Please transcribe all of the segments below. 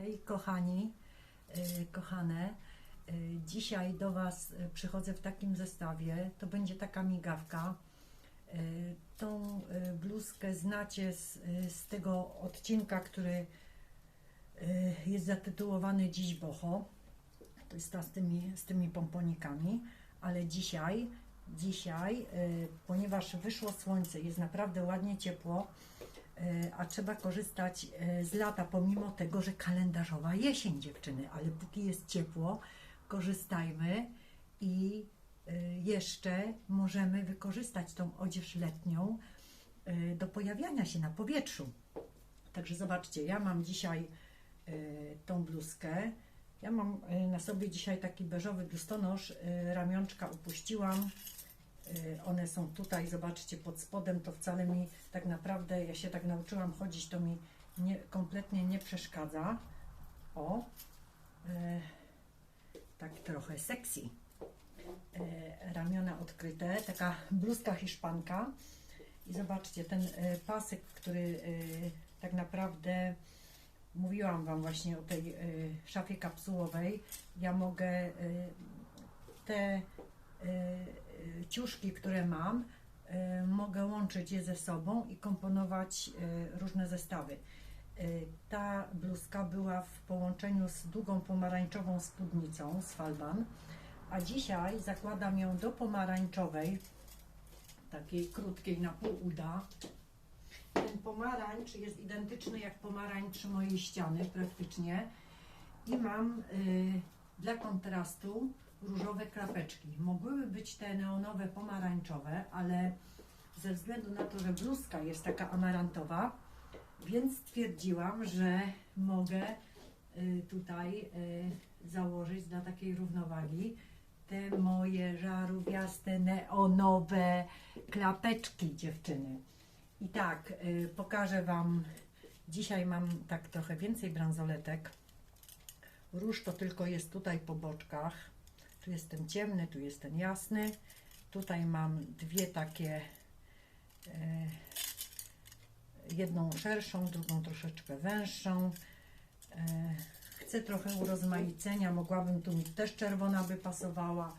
Hej kochani, y, kochane, y, dzisiaj do Was y, przychodzę w takim zestawie, to będzie taka migawka. Tą bluzkę znacie z, z tego odcinka, który jest zatytułowany Dziś Boho. To jest ta z tymi, z tymi pomponikami, ale dzisiaj, dzisiaj, ponieważ wyszło słońce, jest naprawdę ładnie ciepło, E, a trzeba korzystać e, z lata, pomimo tego, że kalendarzowa jesień dziewczyny, ale póki jest ciepło, korzystajmy i e, jeszcze możemy wykorzystać tą odzież letnią e, do pojawiania się na powietrzu. Także zobaczcie, ja mam dzisiaj e, tą bluzkę. Ja mam e, na sobie dzisiaj taki beżowy biustonosz, e, ramionczka upuściłam. Y, One są tutaj, zobaczcie, pod spodem to wcale mi tak naprawdę, ja się tak nauczyłam chodzić, to mi nie, kompletnie nie przeszkadza. O, e, tak trochę sexy. E, ramiona odkryte, taka bluzka hiszpanka. I zobaczcie, ten e, pasek, który e, tak naprawdę mówiłam Wam właśnie o tej e, szafie kapsułowej. Ja mogę e, te e, ciuszki, które mam, e, mogę łączyć je ze sobą i komponować e, różne zestawy. Ta bluzka była w połączeniu z długą pomarańczową spódnicą z Falban, a dzisiaj zakładam ją do pomarańczowej, takiej krótkiej na pół uda. Ten pomarańcz jest identyczny jak pomarańcz mojej ściany praktycznie i mam y, dla kontrastu różowe klapeczki. Mogłyby być te neonowe pomarańczowe, ale ze względu na to, że bluzka jest taka amarantowa, więc stwierdziłam, że mogę y, tutaj y, założyć dla takiej równowagi te moje żarówiaste neonowe klapeczki dziewczyny. I tak, y, pokażę Wam, dzisiaj mam tak trochę więcej bransoletek. Róż to tylko jest tutaj po boczkach. Tu jest ten ciemny, tu jest ten jasny. Tutaj mam dwie takie, e, jedną szerszą, drugą troszeczkę węższą. E, chcę trochę urozmaicenia, mogłabym tu mieć też czerwona by pasowała,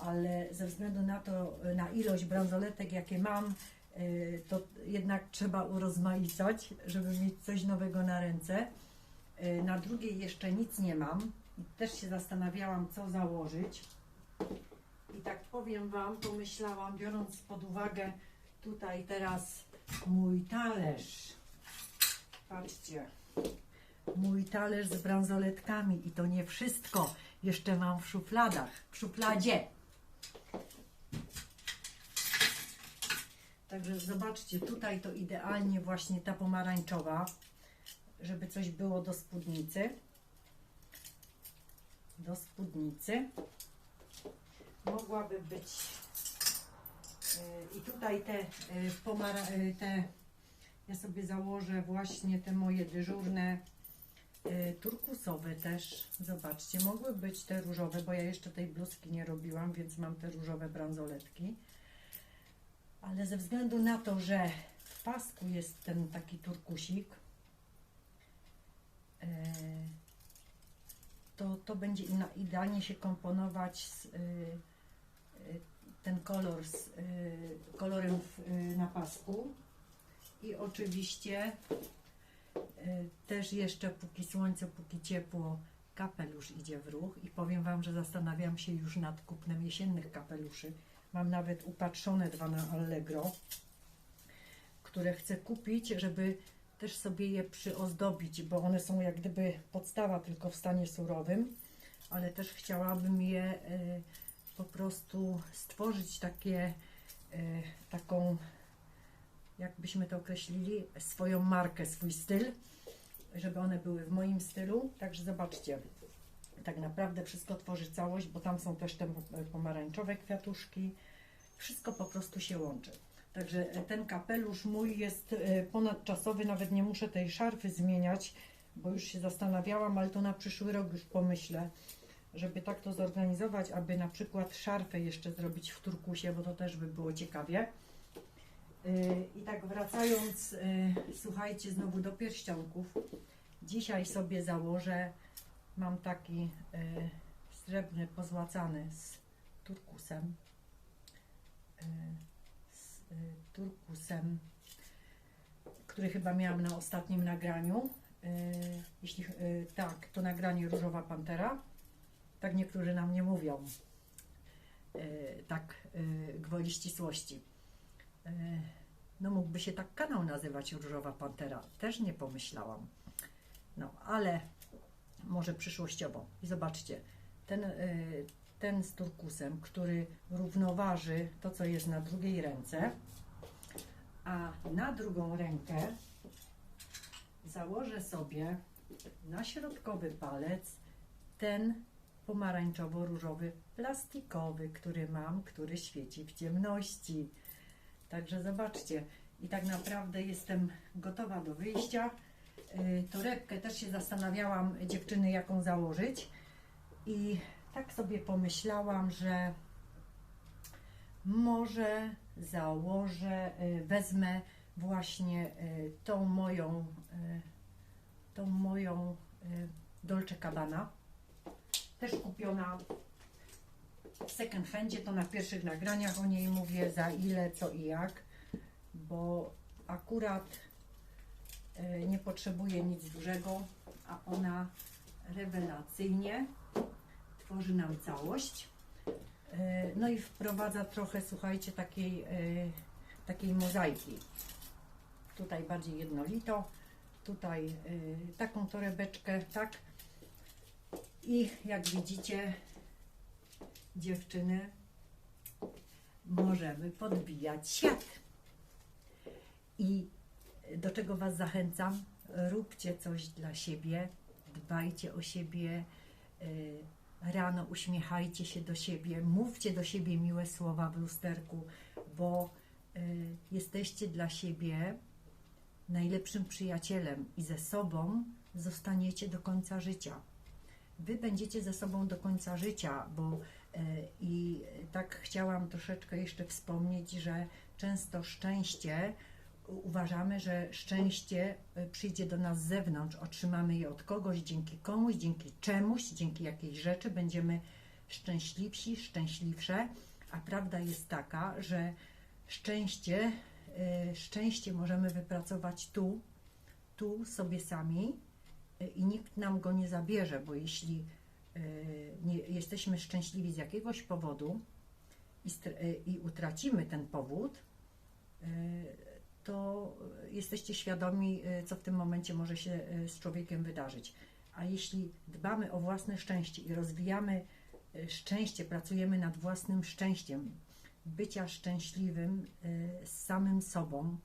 ale ze względu na to, na ilość bransoletek jakie mam, e, to jednak trzeba urozmaicać, żeby mieć coś nowego na ręce. Na drugiej jeszcze nic nie mam. I też się zastanawiałam, co założyć. I tak powiem Wam, pomyślałam, biorąc pod uwagę tutaj teraz mój talerz. Patrzcie, mój talerz z bransoletkami i to nie wszystko. Jeszcze mam w szufladach, w szufladzie. Także zobaczcie, tutaj to idealnie właśnie ta pomarańczowa, żeby coś było do spódnicy. Do spódnicy. Mogłaby być yy, i tutaj te pomara, yy, te ja sobie założę właśnie te moje dyżurne turkusowe też. Zobaczcie, mogły być te różowe, bo ja jeszcze tej bluzki nie robiłam, więc mam te różowe bransoletki. Ale ze względu na to, że w pasku jest ten taki turkusik, to, to będzie idealnie się komponować z, e, e, ten kolor z e, kolorem na pasku. I oczywiście też jeszcze póki słońce, póki ciepło, kapelusz idzie w ruch i powiem Wam, że zastanawiam się już nad kupnem jesiennych kapeluszy. Mam nawet upatrzone dwa na Allegro, które chcę kupić, żeby też sobie je przyozdobić, bo one są jak gdyby podstawa tylko w stanie surowym, ale też chciałabym je e, po prostu stworzyć takie, e, taką, jakbyśmy to określili, swoją markę, swój styl, żeby one były w moim stylu. Także zobaczcie, tak naprawdę wszystko tworzy całość, bo tam są też te pomarańczowe kwiatuszki. Wszystko po prostu się łączy. Także e, ten kapelusz mój jest e, ponadczasowy, nawet nie muszę tej szarfy zmieniać, bo już się zastanawiałam, ale to na przyszły rok już pomyślę, żeby tak to zorganizować, aby na przykład szarfę jeszcze zrobić w turkusie, bo to też by było ciekawie. E, I tak wracając, słuchajcie, znowu do pierścionków. Dzisiaj sobie założę, mam taki srebrny pozłacany z turkusem. E, turkusem, który chyba miałam na ostatnim nagraniu. E, jeśli e, tak, to nagranie Różowa Pantera. Tak niektórzy nam nie mówią. Tak gwoli ścisłości. No mógłby się tak kanał nazywać Różowa Pantera. Też nie pomyślałam. No, ale może przyszłościowo. I zobaczcie, ten, y, ten z turkusem, który równoważy to, co jest na drugiej ręce, a na drugą rękę założę sobie na środkowy palec ten pomarańczowo-różowy plastikowy, który mam, który świeci w ciemności. Także zobaczcie, i tak naprawdę jestem gotowa do wyjścia. Y, Torebkę też się zastanawiałam, dziewczyny, jaką założyć. I tak sobie pomyślałam, że może założę, y, wezmę właśnie y, tą moją, y, tą moją Dolce Cabana. Też kupiona w second handzie, to na pierwszych nagraniach o niej mówię, za ile, co i jak, bo akurat nie potrzebuje nic dużego, a ona rewelacyjnie tworzy nam całość. E, No i wprowadza trochę, słuchajcie, takiej, e, takiej mozaiki. Tutaj bardziej jednolito, tutaj e, taką torebeczkę, tak. I jak widzicie, dziewczyny, możemy podbijać świat. I do czego Was zachęcam? Róbcie coś dla siebie, dbajcie o siebie, rano uśmiechajcie się do siebie, mówcie do siebie miłe słowa w lusterku, bo y, jesteście dla siebie najlepszym przyjacielem i ze sobą zostaniecie do końca życia. Wy będziecie ze sobą do końca życia, bo e, i tak chciałam troszeczkę jeszcze wspomnieć, że często szczęście uważamy, że szczęście e, przyjdzie do nas z zewnątrz, otrzymamy je od kogoś, dzięki komuś, dzięki czemuś, dzięki jakiejś rzeczy będziemy szczęśliwsi, szczęśliwsze, a prawda jest taka, że szczęście, e, szczęście możemy wypracować tu, tu sobie sami e, i nikt nam go nie zabierze, bo jeśli nie, jesteśmy szczęśliwi z jakiegoś powodu i, i utracimy ten powód, to jesteście świadomi, e, co w tym momencie może się e, z człowiekiem wydarzyć. A jeśli dbamy o własne szczęście i rozwijamy e, szczęście, pracujemy nad własnym szczęściem, bycia szczęśliwym z samym sobą,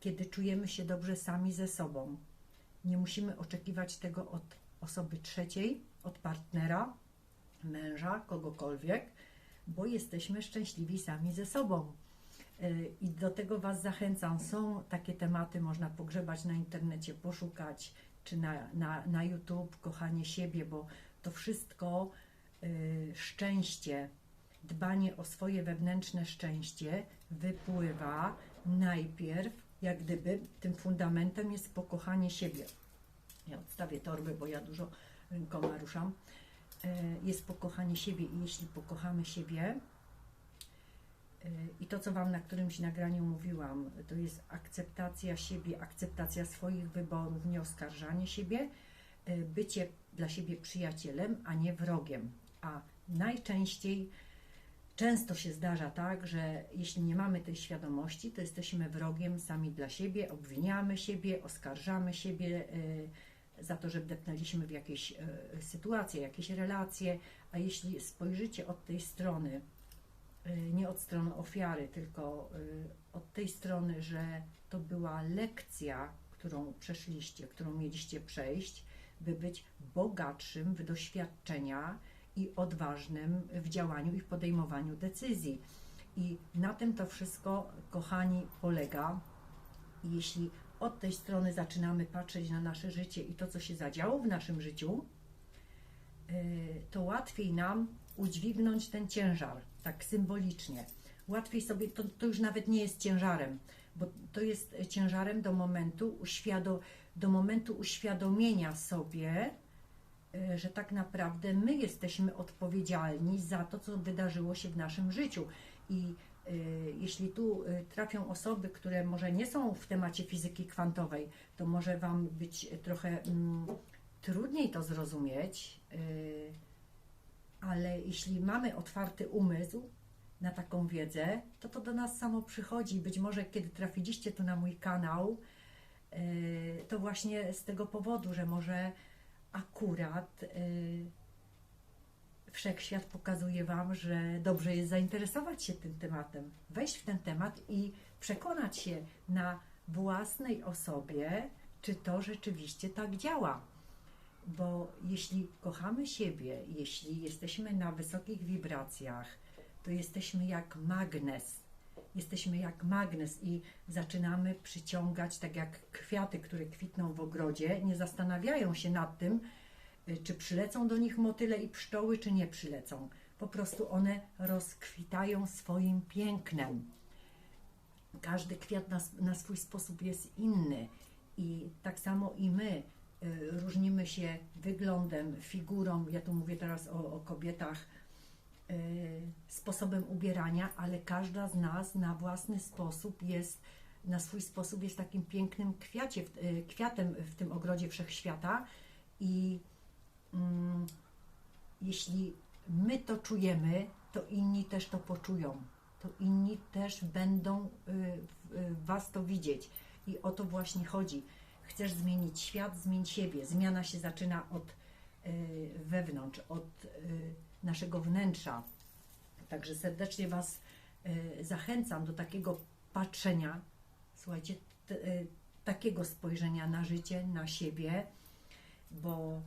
kiedy czujemy się dobrze sami ze sobą, nie musimy oczekiwać tego od osoby trzeciej, od partnera, męża, kogokolwiek, bo jesteśmy szczęśliwi sami ze sobą. Y, I do tego Was zachęcam. Są takie tematy, można pogrzebać na internecie, poszukać, czy na, na, na YouTube, kochanie siebie, bo to wszystko y, szczęście, dbanie o swoje wewnętrzne szczęście wypływa najpierw, jak gdyby tym fundamentem jest pokochanie siebie. Ja odstawię torby, bo ja dużo rękoma ruszam. Y, Jest pokochanie siebie i jeśli pokochamy siebie, I to, co Wam na którymś nagraniu mówiłam, to jest akceptacja siebie, akceptacja swoich wyborów, nie oskarżanie siebie, y, bycie dla siebie przyjacielem, a nie wrogiem. A najczęściej, często się zdarza tak, że jeśli nie mamy tej świadomości, to jesteśmy wrogiem sami dla siebie, obwiniamy siebie, oskarżamy siebie y, za to, że wdepnęliśmy w jakieś y, sytuacje, jakieś relacje, a jeśli spojrzycie od tej strony, y, nie od strony ofiary, tylko y, od tej strony, że to była lekcja, którą przeszliście, którą mieliście przejść, by być bogatszym w doświadczenia i odważnym w działaniu i w podejmowaniu decyzji. I na tym to wszystko, kochani, polega. Jeśli od tej strony zaczynamy patrzeć na nasze życie i to, co się zadziało w naszym życiu, y, to łatwiej nam udźwignąć ten ciężar, tak symbolicznie. Łatwiej sobie, to, to już nawet nie jest ciężarem. bo to jest ciężarem do momentu, uświado, do momentu uświadomienia sobie, e, że tak naprawdę my jesteśmy odpowiedzialni za to, co wydarzyło się w naszym życiu. I e, jeśli tu e, trafią osoby, które może nie są w temacie fizyki kwantowej, to może Wam być trochę mm, trudniej to zrozumieć, ale jeśli mamy otwarty umysł na taką wiedzę, to to do nas samo przychodzi. Być może kiedy trafiliście tu na mój kanał, e, to właśnie z tego powodu, że może akurat e, wszechświat pokazuje Wam, że dobrze jest zainteresować się tym tematem, wejść w ten temat i przekonać się na własnej osobie, czy to rzeczywiście tak działa. Bo jeśli kochamy siebie, jeśli jesteśmy na wysokich wibracjach, to jesteśmy jak magnes. Jesteśmy jak magnes i zaczynamy przyciągać, tak jak kwiaty, które kwitną w ogrodzie, nie zastanawiają się nad tym, y, czy przylecą do nich motyle i pszczoły, czy nie przylecą. Po prostu one rozkwitają swoim pięknem. Każdy kwiat na, na swój sposób jest inny i tak samo i my różnimy się wyglądem, figurą. Ja tu mówię teraz o, o kobietach, y, sposobem ubierania, ale każda z nas na własny sposób jest, na swój sposób jest takim pięknym kwiacie, y, kwiatem w tym ogrodzie wszechświata i mm, jeśli my to czujemy, to inni też to poczują. To inni też będą y, y, Was to widzieć. I o to właśnie chodzi. Chcesz zmienić świat, zmień siebie. Zmiana się zaczyna od y, wewnątrz, od y, naszego wnętrza. Także serdecznie Was y, zachęcam do takiego patrzenia, słuchajcie, takiego spojrzenia na życie, na siebie, bo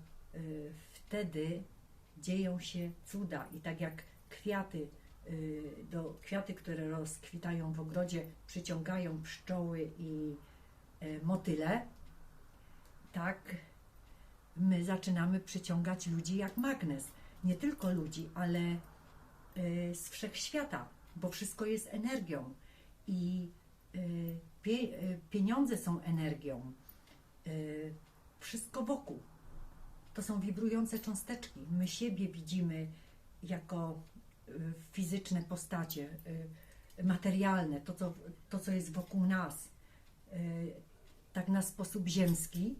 wtedy dzieją się cuda i tak jak kwiaty, do kwiaty, które rozkwitają w ogrodzie, przyciągają pszczoły i y, motyle, tak my zaczynamy przyciągać ludzi jak magnes. Nie tylko ludzi, ale y, z wszechświata, bo wszystko jest energią i pie, y, pieniądze są energią. Wszystko wokół to są wibrujące cząsteczki. My siebie widzimy jako fizyczne postacie, materialne, to co, to, co jest wokół nas, tak na sposób ziemski,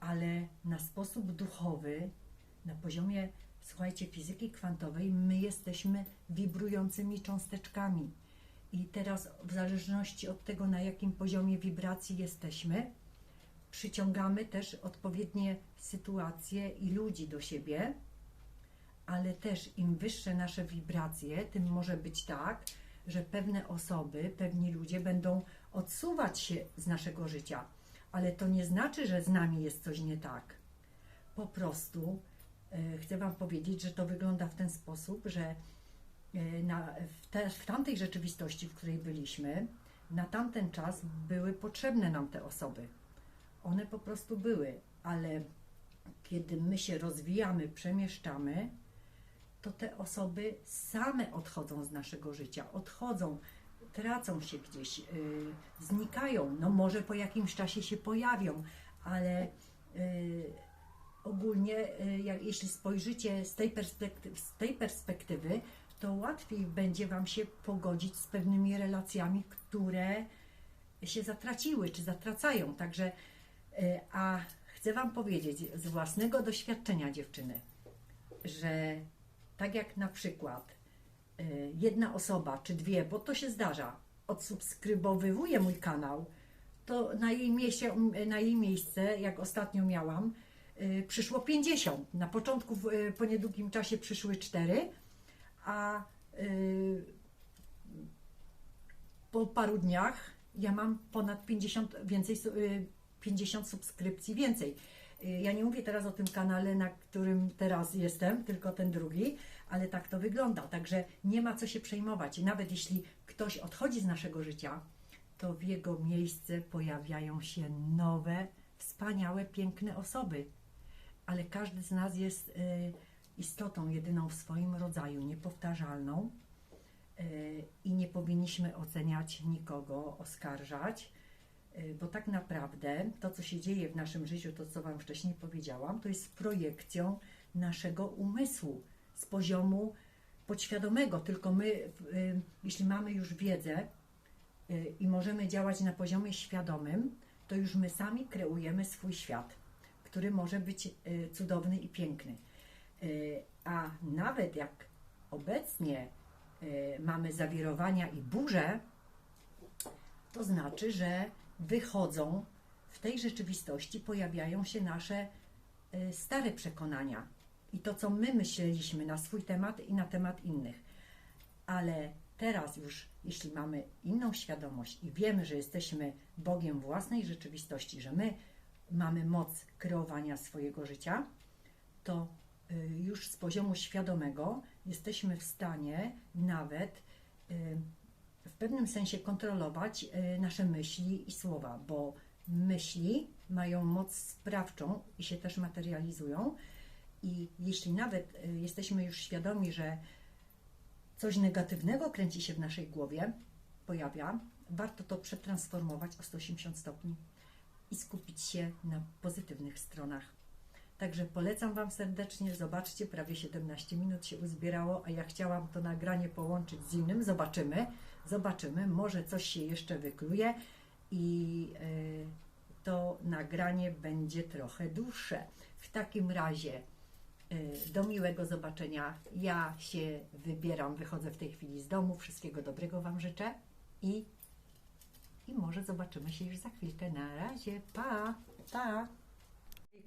ale na sposób duchowy, na poziomie, słuchajcie, fizyki kwantowej, my jesteśmy wibrującymi cząsteczkami. I teraz, w zależności od tego, na jakim poziomie wibracji jesteśmy, przyciągamy też odpowiednie sytuacje i ludzi do siebie, ale też im wyższe nasze wibracje, tym może być tak, że pewne osoby, pewni ludzie będą odsuwać się z naszego życia, ale to nie znaczy, że z nami jest coś nie tak. Po prostu e, chcę Wam powiedzieć, że to wygląda w ten sposób, że e, na, w, te, w tamtej rzeczywistości, w której byliśmy, na tamten czas były potrzebne nam te osoby. One po prostu były, ale kiedy my się rozwijamy, przemieszczamy, to te osoby same odchodzą z naszego życia, odchodzą, tracą się gdzieś, yy, znikają. No może po jakimś czasie się pojawią, ale yy, ogólnie, yy, jak, jeśli spojrzycie z tej, z tej perspektywy, to łatwiej będzie Wam się pogodzić z pewnymi relacjami, które się zatraciły czy zatracają. Także, yy, a chcę Wam powiedzieć z własnego doświadczenia, dziewczyny, że tak jak na przykład jedna osoba czy dwie, bo to się zdarza, odsubskrybowywuje mój kanał, to na jej, miejsce, na jej miejsce, jak ostatnio miałam, y, przyszło 50. Na początku, y, po niedługim czasie przyszły 4, a y, po paru dniach ja mam ponad 50 więcej, su- y, 50 subskrypcji więcej. Y, Ja nie mówię teraz o tym kanale, na którym teraz jestem, tylko ten drugi, ale tak to wygląda. Także nie ma co się przejmować. Nawet jeśli ktoś odchodzi z naszego życia, to w jego miejsce pojawiają się nowe, wspaniałe, piękne osoby. Ale każdy z nas jest y, istotą jedyną w swoim rodzaju, niepowtarzalną. y, i nie powinniśmy oceniać nikogo, oskarżać, y, bo tak naprawdę to, co się dzieje w naszym życiu, to co Wam wcześniej powiedziałam, to jest projekcją naszego umysłu z poziomu podświadomego. Tylko my, y, jeśli mamy już wiedzę y, i możemy działać na poziomie świadomym, to już my sami kreujemy swój świat, który może być y, cudowny i piękny. A nawet jak obecnie mamy zawirowania i burze, to znaczy, że wychodzą w tej rzeczywistości, pojawiają się nasze stare przekonania i to, co my myśleliśmy na swój temat i na temat innych. Ale teraz już, jeśli mamy inną świadomość i wiemy, że jesteśmy Bogiem własnej rzeczywistości, że my mamy moc kreowania swojego życia, to y, już z poziomu świadomego jesteśmy w stanie nawet y, w pewnym sensie kontrolować y, nasze myśli i słowa, bo myśli mają moc sprawczą i się też materializują. I jeśli nawet y, jesteśmy już świadomi, że coś negatywnego kręci się w naszej głowie, pojawia, warto to przetransformować o 180 stopni i skupić się na pozytywnych stronach. Także polecam Wam serdecznie. Zobaczcie, prawie 17 minut się uzbierało, a ja chciałam to nagranie połączyć z innym. Zobaczymy, zobaczymy. Może coś się jeszcze wykluje i y, to nagranie będzie trochę dłuższe. W takim razie do miłego zobaczenia. Ja się wybieram, wychodzę w tej chwili z domu. Wszystkiego dobrego Wam życzę i, i może zobaczymy się już za chwilkę. Na razie, pa, pa.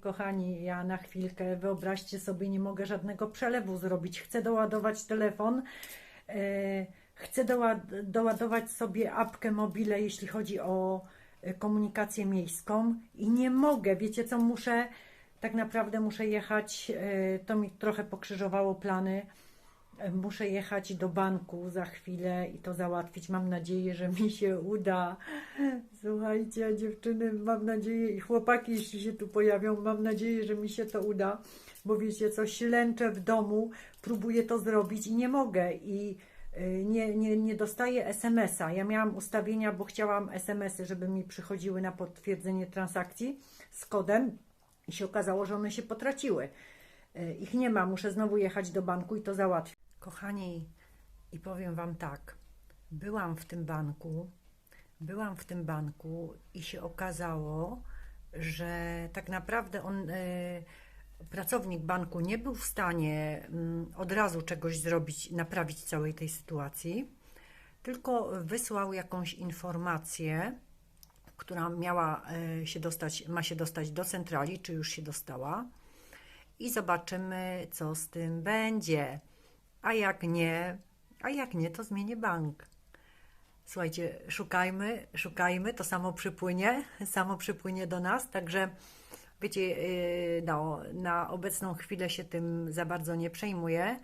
Kochani, ja na chwilkę, wyobraźcie sobie, nie mogę żadnego przelewu zrobić. Chcę doładować telefon, e, chcę doład- doładować sobie apkę mobile, jeśli chodzi o e, komunikację miejską i nie mogę. Wiecie co, muszę, tak naprawdę muszę jechać, e, to mi trochę pokrzyżowało plany. E, Muszę jechać do banku za chwilę i to załatwić. Mam nadzieję, że mi się uda. Słuchajcie, dziewczyny, mam nadzieję i chłopaki, jeśli się tu pojawią, mam nadzieję, że mi się to uda, bo wiecie co, ślęczę w domu, próbuję to zrobić i nie mogę i y, nie, nie, nie dostaję SMS-a. Ja miałam ustawienia, bo chciałam SMS-y, żeby mi przychodziły na potwierdzenie transakcji z kodem i się okazało, że one się potraciły. Y, Ich nie ma, muszę znowu jechać do banku i to załatwić. Kochani, i powiem Wam tak, byłam w tym banku, byłam w tym banku i się okazało, że tak naprawdę on, e, pracownik banku nie był w stanie mm, od razu czegoś zrobić, naprawić całej tej sytuacji, tylko wysłał jakąś informację, która miała e, się dostać, ma się dostać do centrali, czy już się dostała i zobaczymy, co z tym będzie. A jak nie, a jak nie, to zmienię bank. Słuchajcie, szukajmy, szukajmy, to samo przypłynie, samo przypłynie do nas, także wiecie, yy, no, na obecną chwilę się tym za bardzo nie przejmuję,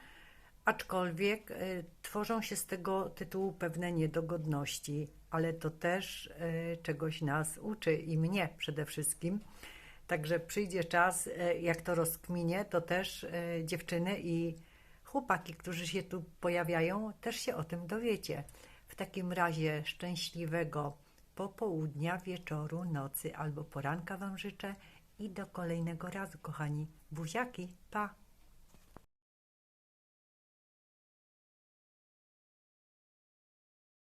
aczkolwiek yy, tworzą się z tego tytułu pewne niedogodności, ale to też yy, czegoś nas uczy i mnie przede wszystkim. Także przyjdzie czas, yy, jak to rozkminie, to też dziewczyny i chłopaki, którzy się tu pojawiają, też się o tym dowiecie. W takim razie szczęśliwego popołudnia, wieczoru, nocy albo poranka Wam życzę i do kolejnego razu, kochani. Buziaki, pa!